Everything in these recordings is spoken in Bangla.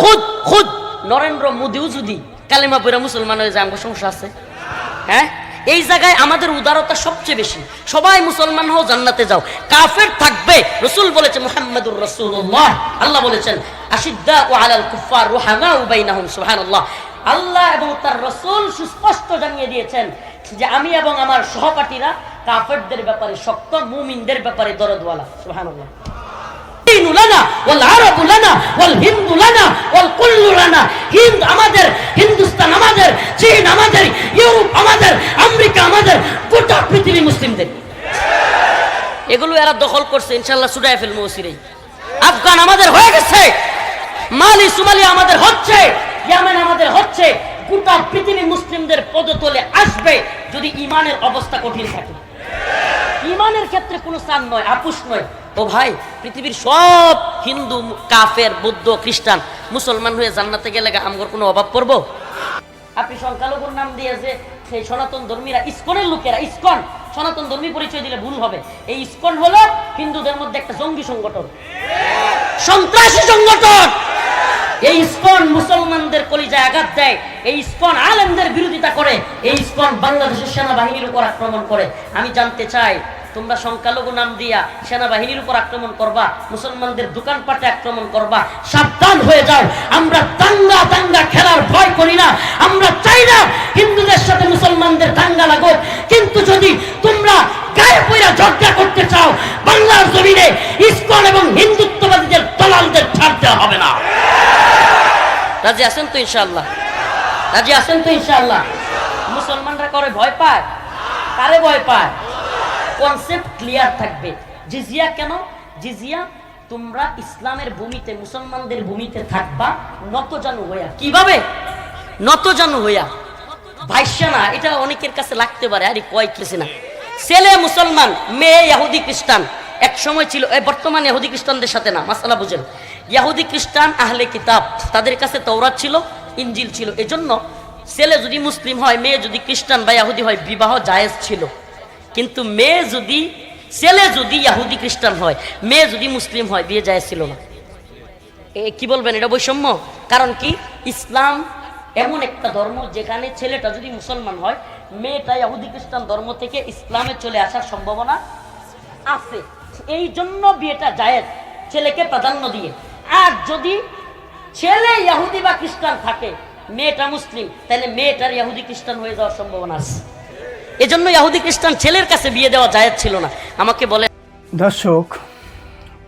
খুদ খুদ। নরেন্দ্র মোদিও যদি কালেমা পড়া মুসলমান হয়ে যায় আমার সমস্যা আছে। হ্যাঁ? এই জায়গায় আমাদের উদারতা সবচেয়ে বেশি। সবাই মুসলমান হও, জান্নাতে যাও। কাফের থাকবে, রসুল বলেছে মুহাম্মাদুর রাসূলুল্লাহ। আল্লাহ বলেছেন আশিদ্দা ও আলাল কুফার রুহামা বাইনাহুম সুবহানাল্লাহ। আল্লাহ এবং তার রসুল সুস্পষ্ট জানিয়ে দিয়েছেন যে আমি এবং আমার সহপাঠীরা কাফেরদের ব্যাপারে শক্ত, মুমিনদের ব্যাপারে দরদওয়ালা। চীন লানা, ওয়াল আরব লানা, ওয়াল হিন্দু লানা, ওয়াল কুল্লু লানা। হিন্দ আমাদের, হিন্দুস্তান আমাদের, চীন আমাদের, ইউরোপ আমাদের, আমেরিকা আমাদের, গোটা পৃথিবী মুসলিমদের। এগুলো এরা দখল করছে ইনশাল্লাহ সুডায় ফেলব সিরেই আফগান আমাদের হয়ে গেছে, মালি সুমালি আমাদের হচ্ছে, ইয়ামেন আমাদের হচ্ছে, গোটা পৃথিবী মুসলিমদের পদতলে আসবে যদি ইমানের অবস্থা কঠিন থাকে। ইমানের ক্ষেত্রে কোনো স্থান নয় আপুষ নয়। ও ভাই, পৃথিবীর সব হিন্দু, কাফের, বৌদ্ধ, খ্রিস্টান, মুসলমান হয়ে জান্নাতে গেলে আমগর কোনো অভাব পড়ব? আপনি সংখ্যালঘুর নাম দিয়ে যে সেই সনাতন ধর্মীরা ইস্কনের লোকেরা, ইস্কন, সনাতন ধর্মী পরিচয় দিলে ভুল হবে। এই ইস্কন হলো হিন্দুদের মধ্যে একটা জঙ্গি সংগঠন। সন্ত্রাসী সংগঠন! এই ইস্কন মুসলমানদের কলিজায় আঘাত দেয়, এই ইস্কন আলেমদের বিরোধিতা করে, এই ইস্কন বাংলাদেশের সেনাবাহিনীর উপর আক্রমণ করে। আমি জানতে চাই তোমরা সংখ্যালঘু নাম দিয়া সেনাবাহিনীর উপর আক্রমণ করবা, মুসলমানদের দোকানপাটে আক্রমণ করবা, সাবধান হয়ে যাও। আমরা দাঙ্গা দাঙ্গা খেলার ভয় করি না। আমরা চাই না হিন্দুদের সাথে মুসলমানদের দাঙ্গা লাগুক। কিন্তু যদি তোমরা গায়ে পইরা ঝগড়া করতে চাও, বাংলার জমিনে ইস্কন এবং হিন্দুত্ববাদীদের দলালদের ছাড়তে হবে না। রাজি আছেন তো ইনশাআল্লাহ? রাজি আছেন তো ইনশাআল্লাহ? মুসলমানরা করে ভয় পায়? কারে ভয় পায়? কনসেপ্ট ক্লিয়ার থাকবে। জিজিয়া কেন? জিজিয়া, তোমরা ইসলামের ভূমিতে, মুসলমানদের ভূমিতে থাকবা নত জানু হইয়া। কীভাবে? নত জানু হইয়া। ভাইসা না, এটা অনেকের কাছে লাগতে পারে, আরে কয় কিছু না। ছেলে মুসলমান, মেয়ে ইয়াহুদি খ্রিস্টান। এক সময় ছিল বর্তমান ইহুদি খ্রিস্টানদের সাথে না, মাসালা বুঝেন। ইয়াহুদি খ্রিস্টান আহলে কিতাব, তাদের কাছে তৌরাত ছিল ইঞ্জিল ছিল। এজন্য ছেলে যদি মুসলিম হয়, মেয়ে যদি খ্রিস্টান বা ইয়াহুদি হয়, বিবাহ জায়েজ ছিল। কিন্তু মেয়ে যদি, ছেলে যদি ইয়াহুদি খ্রিস্টান হয়, মেয়ে যদি মুসলিম হয়, বিয়ে যায় ছিল না। কি বলবেন, এটা বৈষম্য? কারণ কি? ইসলাম এমন একটা ধর্ম যেখানে ছেলেটা যদি মুসলমান হয়, মেয়েটা ইয়াহুদি খ্রিস্টান ধর্ম থেকে ইসলামে চলে আসার সম্ভাবনা আছে। এই জন্য বিয়েটা জায়েজ, ছেলেকে প্রাধান্য দিয়ে। আর যদি ছেলে ইয়াহুদি বা খ্রিস্টান থাকে, মেয়েটা মুসলিম, তাহলে মেয়েটার ইয়াহুদি খ্রিস্টান হয়ে যাওয়ার সম্ভাবনা আছে। এজন্য ইয়াহুদি খ্রিস্টান ছেলের কাছে বিয়ে দেওয়া জায়েজ ছিল না। আমাকে বলে, দর্শক,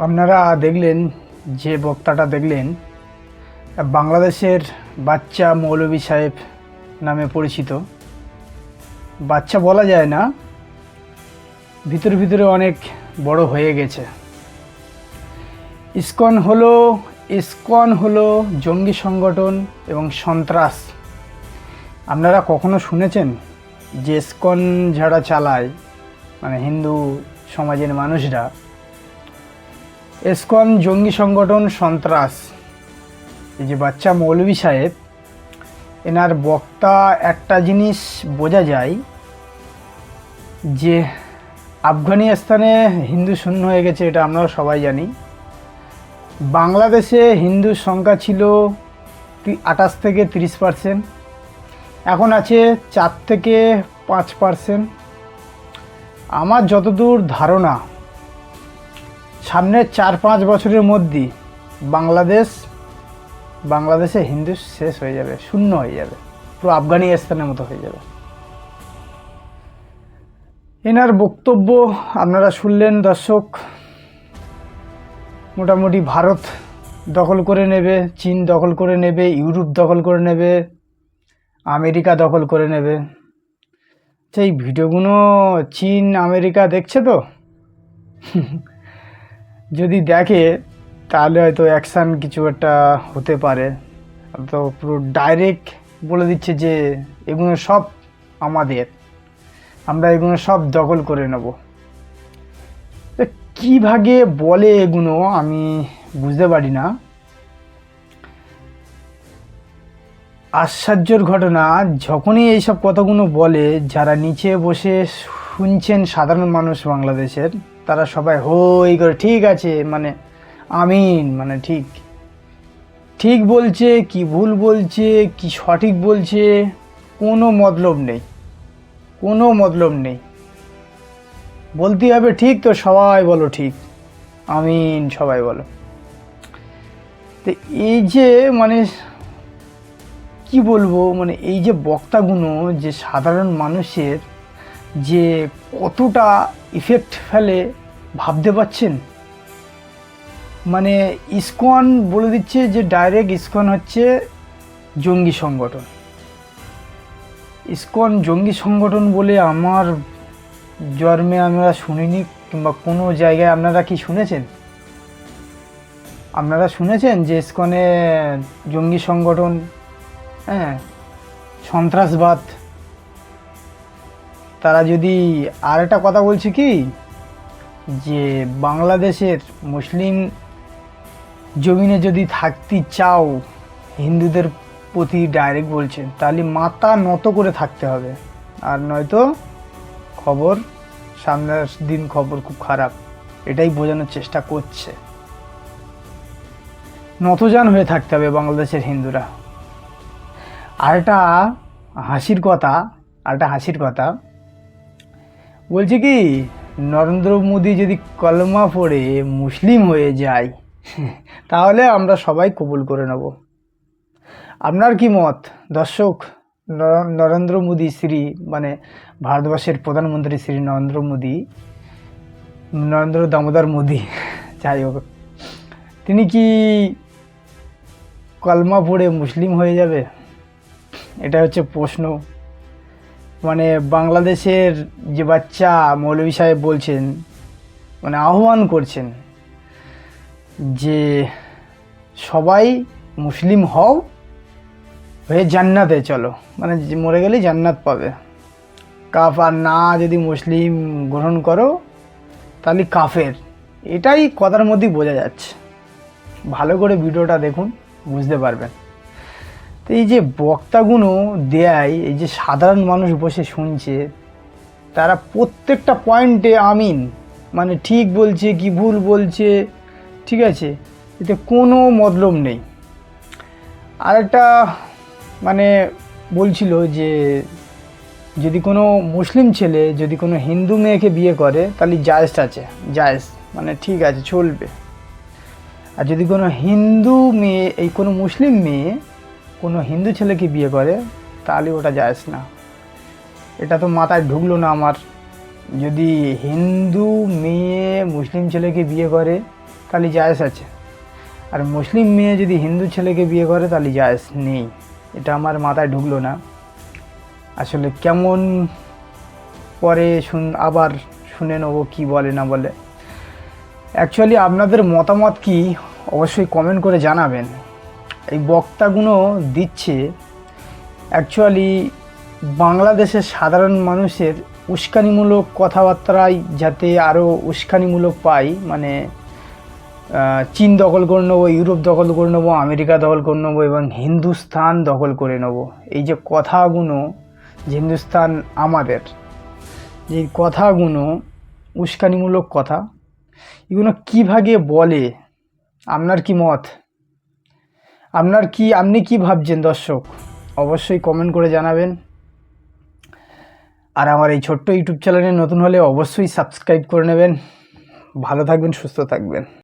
আপনারা দেখলেন, যে বক্তাটা দেখলেন, বাংলাদেশের বাচ্চা মৌলভী সাহেব নামে পরিচিত। বাচ্চা বলা যায় না, ভিতরে ভিতরে অনেক বড় হয়ে গেছে। ইসকন হলো ইসকন হলো জঙ্গি সংগঠন এবং সন্ত্রাস। আপনারা কখনো শুনেছেন? যে ইসকন যারা চালায় মানে হিন্দু সমাজের মানুষরা এসকন জঙ্গি সংগঠন সন্ত্রাস। এই যে বাচ্চা মৌলভী সাহেব, এনার বক্তা একটা জিনিস বোঝা যায় যে আফগানিস্তানে হিন্দু শূন্য হয়ে গেছে, এটা আমরা সবাই জানি। বাংলাদেশে হিন্দুর সংখ্যা ছিল আঠাশ থেকে তিরিশ পার্সেন্ট এখন আছে চার থেকে পাঁচ পার্সেন্ট আমার যতদূর ধারণা, সামনের চার পাঁচ বছরের মধ্যে বাংলাদেশ, বাংলাদেশে হিন্দু শেষ হয়ে যাবে, শূন্য হয়ে যাবে, পুরো আফগানিস্তানের মতো হয়ে যাবে। এনার বক্তব্য আপনারা শুনলেন, দর্শক, মোটামুটি ভারত দখল করে নেবে, চীন দখল করে নেবে, ইউরোপ দখল করে নেবে আমেরিকা দখল করে নেবে। সেই ভিডিওগুলো চীন, আমেরিকা দেখছে তো? যদি দেখে, তাহলে হয়তো অ্যাকশান কিছু একটা হতে পারে। তো পুরো ডাইরেক্ট বলে দিচ্ছে যে, এগুলো সব আমাদের। আমরা এগুলো সব দখল করে নেব। তো কী ভাগে বলে এগুলো আমি বুঝতে পারি না। আশ্চর্যর ঘটনা, যখনই এইসব কথাগুলো বলে, যারা নিচে বসে শুনছেন সাধারণ মানুষ বাংলাদেশের, তারা সবাই, হই করে ঠিক আছে মানে আমিন মানে ঠিক। ঠিক বলছে, কি ভুল বলছে, কি সঠিক বলছে, কোনো মতলব নেই, কোনো মতলব নেই। বলতে হবে, ঠিক তো, সবাই বলো ঠিক, আমিন, সবাই বলো। তো এই যে মানে কি বলব? মানে এই যে বক্তাগুলো যে সাধারণ মানুষের যে কতটা ইফেক্ট ফেলে ভাবতে পারছেন? মানে ইসকন বলে দিচ্ছে যে ডাইরেক্ট ইসকন হচ্ছে জঙ্গি সংগঠন। ইসকন জঙ্গি সংগঠন বলে আমার জন্মে আমরা শুনিনি কিংবা কোনো জায়গায় আপনারা কি শুনেছেন? আপনারা শুনেছেন যে ইসকনে জঙ্গি সংগঠন হ্যাঁ সন্ত্রাসবাদ। তারা যদি আর একটা কথা বলছে কি? যে বাংলাদেশের মুসলিম জমিনে যদি থাকতে চাও, হিন্দুদের প্রতি ডাইরেক্ট বলছেন তাহলে মাথা নত করে থাকতে হবে। আর নয়তো খবর, সামনের দিন খবর খুব খারাপ। এটাই বোঝানোর চেষ্টা করছে। নতজান হয়ে থাকতে হবে বাংলাদেশের হিন্দুরা। আর একটা হাসির কথা, আর একটা হাসির কথা। বলছে কি, নরেন্দ্র মোদী যদি কলমা পড়ে মুসলিম হয়ে যায়, তাহলে আমরা সবাই কবুল করে নেব। আপনার কি মত? দর্শক নর- নরেন্দ্র মোদী শ্রী মানে ভারতবর্ষের প্রধানমন্ত্রী শ্রী নরেন্দ্র মোদী, নরেন্দ্র দামোদর মোদী, যাই হোক, তিনি কি কলমা পড়ে মুসলিম হয়ে যাবে? এটা হচ্ছে প্রশ্ন। মানে বাংলাদেশের যে বাচ্চা মৌলভী সাহেব বলছেন মানে আহ্বান করছেন যে সবাই মুসলিম হও, হয়ে জান্নাতে চলো। মানে মরে গেলেই জান্নাত পাবে। কাফ আর না যদি মুসলিম গ্রহণ করো, তাহলে কাফের। এটাই কথার মধ্যেই বোঝা যাচ্ছে। ভালো করে ভিডিওটা দেখুন, বুঝতে পারবেন। তো এই যে বক্তাগুলো দেয় এই যে সাধারণ মানুষ বসে শুনছে, তারা প্রত্যেকটা পয়েন্টে আমিন। মানে ঠিক বলছে কি ভুল বলছে, ঠিক আছে? এতে কোনো মতলব নেই। আর একটা মানে বলছিল যে, যদি কোনো মুসলিম ছেলে, যদি কোনো হিন্দু মেয়েকে বিয়ে করে, তাহলে জায়েজ আছে, জায়েজ মানে ঠিক আছে, চলবে। আর যদি কোনো হিন্দু মেয়ে, এই কোনো মুসলিম মেয়ে কোনো হিন্দু ছেলেকে বিয়ে করে, তাহলে ওটা যায়স না। এটা তো মাথায় ঢুকলো না আমার। যদি হিন্দু মেয়ে মুসলিম ছেলেকে বিয়ে করে, তাহলে জায়েজ আছে। আর মুসলিম মেয়ে যদি হিন্দু ছেলেকে বিয়ে করে, তাহলে জায়েজ নেই। এটা আমার মাথায় ঢুকলো না। আসলে কেমন পরে শুন, আবার শুনে নেব কী বলে না বলে। অ্যাকচুয়ালি আপনাদের মতামত কি, অবশ্যই কমেন্ট করে জানাবেন। এই বক্তাগুলো দিচ্ছে। অ্যাকচুয়ালি বাংলাদেশের সাধারণ মানুষের উস্কানিমূলক কথাবার্তায় যাতে আরও উস্কানিমূলক পাই মানে চীন দখল করে নেব, ইউরোপ দখল করে নেব, আমেরিকা দখল করে নেব এবং হিন্দুস্তান দখল করে নেব। এই যে কথাগুলো যে হিন্দুস্তান আমাদের, যে কথাগুলো উস্কানিমূলক কথা, এগুলো কীভাবে বলে? আপনার কি মত? আপনার কি, আপনি কি ভাবছেন দর্শক? অবশ্যই কমেন্ট করে জানাবেন। আর আমার এই ছোট্ট ইউটিউব চ্যানেলে নতুন হলে অবশ্যই সাবস্ক্রাইব করে নেবেন। ভালো থাকবেন, সুস্থ থাকবেন।